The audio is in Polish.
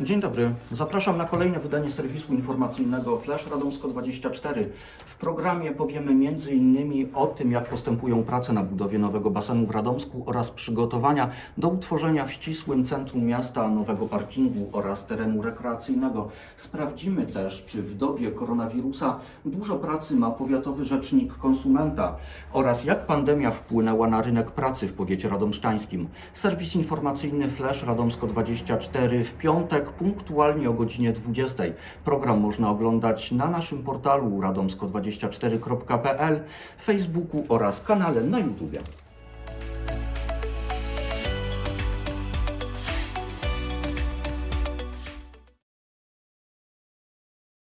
Dzień dobry. Zapraszam na kolejne wydanie serwisu informacyjnego Flash Radomsko24. W programie powiemy m.in. o tym, jak postępują prace na budowie nowego basenu w Radomsku oraz przygotowania do utworzenia w ścisłym centrum miasta nowego parkingu oraz terenu rekreacyjnego. Sprawdzimy też, czy w dobie koronawirusa dużo pracy ma powiatowy rzecznik konsumenta oraz jak pandemia wpłynęła na rynek pracy w powiecie radomszczańskim. Serwis informacyjny Flash Radomsko24 w piątek punktualnie o godzinie 20. Program można oglądać na naszym portalu radomsko24.pl, Facebooku oraz kanale na YouTube.